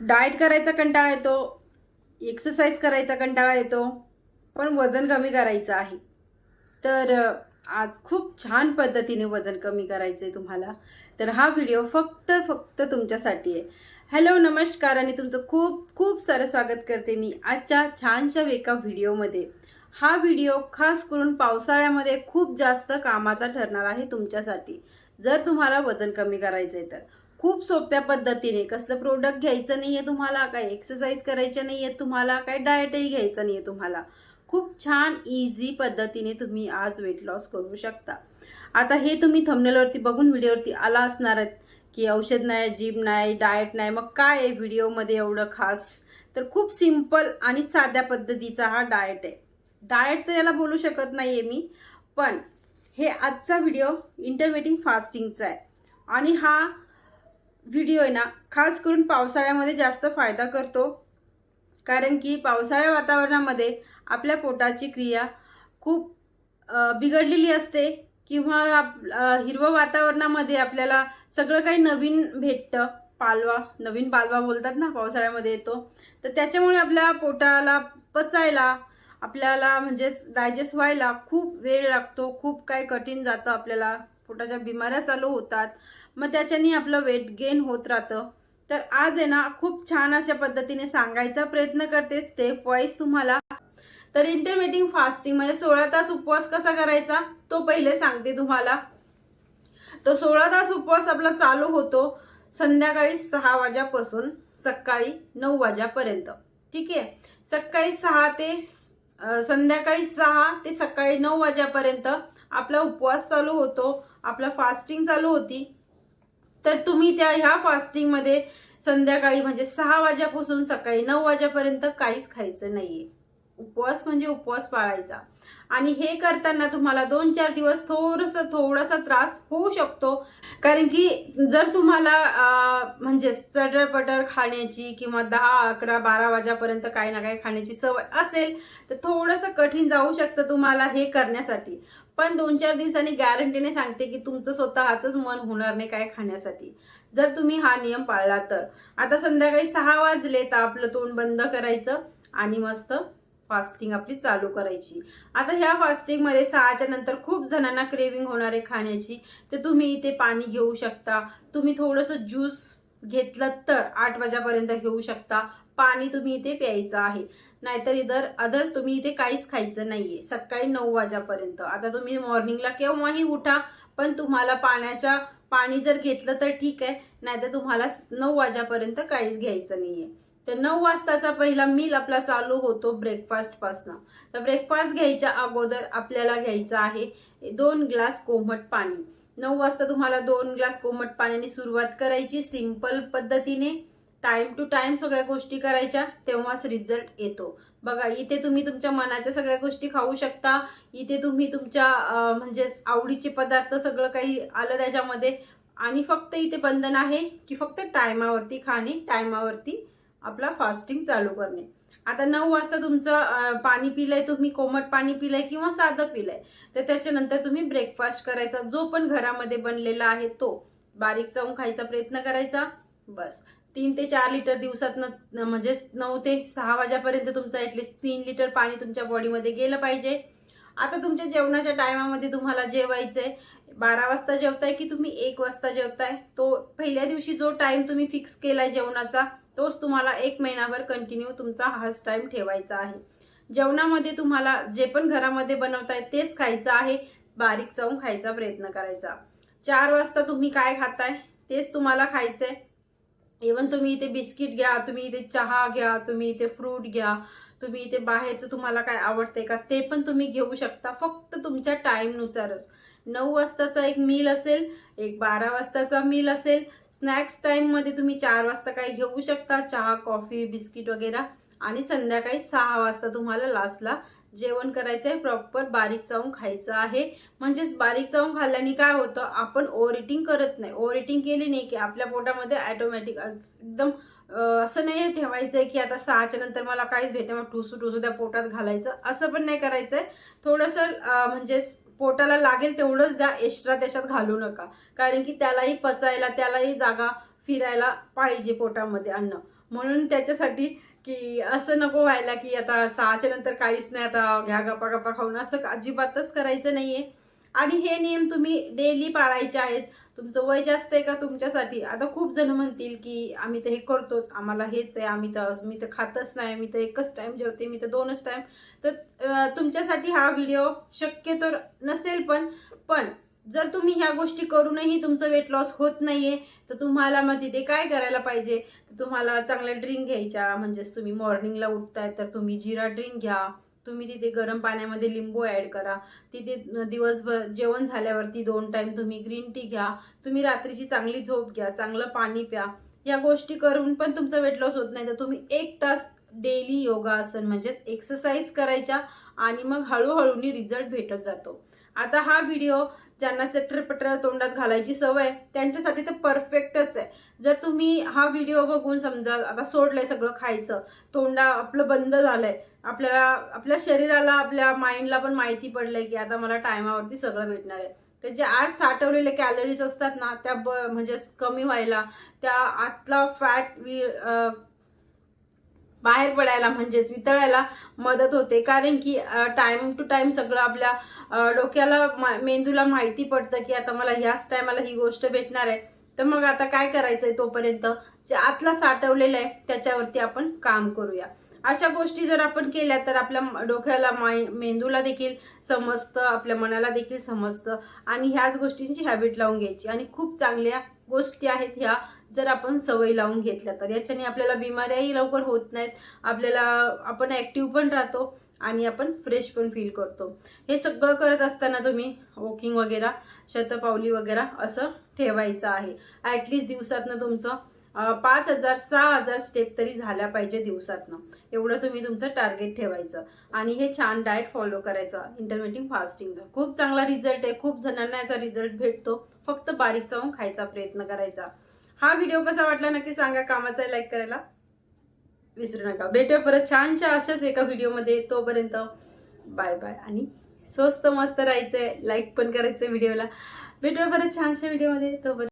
Diet करायचा कंटाळा येतो एक्सरसाइज करायचा कंटाळा येतो पण वजन कमी करायचं आहे. तर आज खूप छान पद्धतीने वजन कमी करायचं आहे तुम्हाला. तर हा व्हिडिओ फक्त फक्त तुमच्यासाठी आहे. हॅलो नमस्कार आणि तुमचं खूप खूप सारं स्वागत करते मी आजच्या छानशा एका व्हिडिओमध्ये. हा व्हिडिओ खास करून पावसाळ्यामध्ये खूप जास्त कामाचा ठरणार आहे तुमच्यासाठी. जर तुम्हाला वजन कमी करायचं आहे तर. खूप सोप्या पद्धतीने. कसलं प्रोडक्ट घ्यायचं नाही आहे तुम्हाला काय एक्सरसाइज करायचं नाही आहे तुम्हाला काय डाएटही घ्यायचं नाही आहे तुम्हाला. खूप छान इझी पद्धतीने तुम्ही आज वेट लॉस करू शकता. आता हे तुम्ही थंबनेलवरती बघून व्हिडिओवरती आला असणार आहेत की औषध नाही जिम नाही डाएट नाही मग काय आहे व्हिडिओमध्ये एवढं खास? तर खूप सिंपल आणि साध्या पद्धतीचा हा डाएट आहे. डाएट तर याला बोलू शकत नाही आहे मी पण हे आजचा व्हिडिओ इंटरमिटिंग फास्टिंगचा आहे. आणि हा व्हिडिओ आहे ना खास करून पावसाळ्यामध्ये जास्त फायदा करतो. कारण की पावसाळ्या वातावरणामध्ये आपल्या पोटाची क्रिया खूप बिघडलेली असते किंवा आप- हिरवं वातावरणामध्ये आपल्याला सगळं काही नवीन भेटतं. पालवा नवीन पालवा बोलतात ना पावसाळ्यामध्ये येतो. तर त्याच्यामुळे आपल्या पोटाला पचायला आपल्याला म्हणजे डायजेस्ट व्हायला खूप वेळ लागतो खूप काही कठीण जातं आपल्याला. पोटाच्या बिमाऱ्या चालू होतात. मग त्याच्यानी आपलं वेट गेन होत राहतं. तर आज आहे ना खूप छान अशा पद्धतीने सांगायचा प्रयत्न करते स्टेप वाईज तुम्हाला. तर इंटरमिटिंग फास्टिंग म्हणजे सोळा तास उपवास कसा करायचा तो पहिले सांगते तुम्हाला. तो सोळा तास उपवास आपला चालू होतो संध्याकाळी सहा वाजेपासून सकाळी नऊ वाजेपर्यंत. ठीक आहे? सकाळी सहा ते संध्याकाळी सहा ते सकाळी नऊ वाजेपर्यंत आपला उपवास चालू होतो. आपला फास्टिंग चालू होती. तर तुम्ही त्या ह्या फास्टिंगमध्ये संध्याकाळी म्हणजे सहा वाजेपासून सकाळी नऊ वाजेपर्यंत काहीच खायचं नाहीये. उपवास म्हणजे उपवास पाळायचा. आणि हे करताना तुम्हाला दोन चार दिवस थोडस थोडासा त्रास होऊ शकतो. कारण की जर तुम्हाला म्हणजे चटरपटर खाण्याची किंवा दहा अकरा बारा वाजेपर्यंत काही ना काही खाण्याची सवय असेल तर थोडंसं कठीण जाऊ शकतं तुम्हाला हे करण्यासाठी. पण दोन चार दिवसांनी गॅरंटीने सांगते की तुमचं स्वतःच मन होणार नाही काय खाण्यासाठी. जर तुम्ही हा नियम पाळला तर. आता संध्याकाळी सहा वाजले तर आपलं तोंड बंद करायचं आणि मस्त फास्टिंग आपली चालू करायची. आता ह्या फास्टिंगमध्ये सहाच्या नंतर खूप जणांना क्रेविंग होणार आहे खाण्याची. तर तुम्ही इथे पाणी घेऊ शकता. तुम्ही थोडंसं ज्यूस घेतलं तर आठ वाजेपर्यंत घेऊ शकता. पाणी तुम्ही इथे प्यायचं आहे. नाहीतर इधर अदर तुम्ही इथे काहीच खायचं नाहीये. सकाळी नऊ वाजेपर्यंत. आता तुम्ही मॉर्निंगला केव्हाही उठा पण तुम्हाला पाण्याच्या पाणी जर घेतलं तर ठीक आहे. नाहीतर तुम्हाला नऊ वाजेपर्यंत काहीच घ्यायचं नाहीये. तर नऊ वाजताचा पहिला मील आपला चालू होतो ब्रेकफास्टपासनं तर ब्रेकफास्ट घ्यायच्या अगोदर आपल्याला घ्यायचं आहे दोन ग्लास कोमट पाणी. नऊ वाजता तुम्हाला दोन ग्लास कोमट पाण्याने सुरुवात करायची सिंपल पद्धतीने. टाइम टू टाइम सगळ्या गोष्टी करायच्या तेव्हाच रिझल्ट येतो. बघा इथे तुम्ही तुमच्या मनाच्या सगळ्या गोष्टी खाऊ शकता. इथे तुम्ही तुमच्या म्हणजे आवडीचे पदार्थ सगळं काही आलं त्याच्यामध्ये. आणि फक्त इथे बंधन आहे की फक्त टायमावरती खाणे टायमावरती आपला फास्टिंग चालू करणे. आता नऊ वाजता तुमचं पाणी पिलंय तुम्ही कोमट पाणी पिलंय किंवा साधं पिलंय तर त्याच्यानंतर तुम्ही ब्रेकफास्ट करायचा. जो पण घरामध्ये बनलेला आहे तो. बारीक चावून खायचा प्रयत्न करायचा. बस. तीन ते चार लिटर दिवसात म्हणजे नऊ ते सहा वाजेपर्यंत तुमचं ॲटलिस्ट तीन लिटर पाणी तुमच्या बॉडीमध्ये गेलं पाहिजे. आता तुमच्या जेवणाच्या टायमामध्ये तुम्हाला जेवायचं आहे बारा वाजता जेवताय की तुम्ही एक वाजता जेवताय? तो पहिल्या दिवशी जो टाइम तुम्ही फिक्स केलाय जेवणाचा तोच तुम्हाला एक महिनाभर कंटिन्यू तुमचा हाच टाइम ठेवायचा आहे. जेवणामध्ये तुम्हाला जे पण घरामध्ये बनवताय तेच खायचं आहे. बारीक चावून खायचा प्रयत्न करायचा. चार वाजता तुम्ही काय खाताय? तेच तुम्हाला खायचंय. इवन तुम्ही इथे बिस्किट घ्या तुम्ही इथे चहा घ्या तुम्ही इथे फ्रूट घ्या तुम्ही इथे बाहेरचं तुम्हाला काय आवडतंय का ते पण तुम्ही घेऊ शकता. फक्त तुमच्या टाईमनुसारच नऊ वाजताचा एक मील असेल एक बारा वाजताचा मील असेल. स्नॅक्स टाईममध्ये तुम्ही चार वाजता काही घेऊ शकता चहा कॉफी बिस्किट वगैरे. आणि संध्याकाळी सहा वाजता तुम्हाला लास्टला जेवण करायचं आहे. प्रॉपर बारीक चावून खायचं आहे. म्हणजेच बारीक चावून खाल्ल्याने काय होतं आपण ओव्हर इटिंग करत नाही. ओव्हर इटिंग केली नाही की आपल्या पोटामध्ये ॲटोमॅटिक एकदम असं नाही ठेवायचं आहे की आता सहाच्या नंतर मला काहीच भेटे मग ठुसू ठुसू त्या पोटात घालायचं. असं पण नाही करायचं आहे थोडंसं म्हणजेच पोटाला लागेल तेवढंच द्या एक्स्ट्रा त्याच्यात घालू नका. कारण की त्यालाही पचायला त्यालाही जागा फिरायला पाहिजे पोटामध्ये अन्न. म्हणून त्याच्यासाठी की असं नको व्हायला की आता सहाच्या नंतर काहीच नाही आता घ्या गप्पा गप्पा खाऊन असं अजिबातच करायचं नाहीये. आणि हे नियम तुम्ही डेली पाळायचे आहेत. तुमचं वय जास्त आहे का तुमच्यासाठी? आता खूप जण म्हणतील की आम्ही तर हे करतोच. आम्हाला हेच आहे आम्ही तर मी तर खातच नाही मी तर एकच टाइम जेवते मी तर दोनच टाइम तर तुमच्यासाठी हा व्हिडिओ शक्यतो नसेल पण पण जर तुम्ही ह्या गोष्टी करूनही तुमचं वेट लॉस होत नाहीये तर तुम्हाला मग तिथे काय करायला पाहिजे? तर तुम्हाला चांगल्या ड्रिंक घ्यायच्या म्हणजेच तुम्ही मॉर्निंगला उठताय तर तुम्ही जिरा ड्रिंक घ्या. तुम्ही तिथे गरम पाण्यामध्ये लिंबू ऍड करा. तिथे दिवसभर जेवण झाल्यावरती दोन टाईम तुम्ही ग्रीन टी घ्या. तुम्ही रात्रीची चांगली झोप घ्या चांगलं पाणी प्या. या गोष्टी करून पण तुमचं वेट लॉस होत नाही. तर तुम्ही एक तास डेली योगासन म्हणजेच एक्सरसाइज करायच्या आणि मग हळूहळूनी रिझल्ट भेटत जातो. आता हा व्हिडिओ ज्यांना चटरपटर तोंडात घालायची सवय आहे, त्यांच्यासाठी तर परफेक्टच आहे. जर तुम्ही हा व्हिडिओ बघून समजा आता सोडलंय सगळं खायचं तोंडा आपलं बंद झालंय आपल्याला आपल्या शरीराला आपल्या माइंडला पण माहिती पडलंय की आता मला टायमावरती सगळं भेटणार आहे. तर जे आज साठवलेले कॅलरीज असतात ना त्या ब म्हणजे कमी व्हायला त्या आतला फॅट वि बाहेर पडायला म्हणजेच वितळायला मदत होते. कारण की टाइम टू टाइम सगळं आपल्या डोक्याला मा- मेंदूला माहिती पडतं की आता मला ह्याच टायमाला ही गोष्ट भेटणार आहे. तर मग आता काय करायचंय तोपर्यंत? जे आतला साठवलेलं आहे त्याच्यावरती आपण काम करूया. अशा गोष्टी जर आपण केल्या तर आपल्या डोक्याला माइ मेंदूला देखील समजतं आपल्या मनाला देखील समजतं. आणि ह्याच गोष्टींची हॅबिट लावून घ्यायची. आणि खूप चांगल्या गोष्टी आहेत ह्या. जर आपण सवय लावून घेतल्या तर. याच्याने आपल्याला बिमाऱ्याही लवकर होत नाहीत. आपल्याला आपण ऍक्टिव्ह पण राहतो आणि आपण फ्रेश पण फील करतो. हे सगळं करत असताना तुम्ही वॉकिंग वगैरे शतपावली वगैरे असं ठेवायचं आहे. ॲटलिस्ट दिवसातनं तुमचं पाच हजार सहा हजार स्टेप तरी झाल्या पाहिजे दिवसातनं. एवढं तुम्ही तुमचं टार्गेट ठेवायचं. आणि हे छान डाएट फॉलो करायचं. इंटरमिटिंग फास्टिंगचा खूप चांगला रिझल्ट आहे. खूप जणांना याचा रिझल्ट भेटतो. फक्त बारीक चावून खायचा प्रयत्न करायचा. हा व्हिडिओ कसा वाटला नक्की सांगा कामाचा लाईक करायला. विसरू नका. भेटूया परत छानशा अशाच एका व्हिडिओमध्ये तोपर्यंत बाय बाय आणि स्वस्त मस्त राहायचंय. लाईक पण करायचंय व्हिडिओला भेटूया परत छानशा व्हिडिओमध्ये तोपर्यंत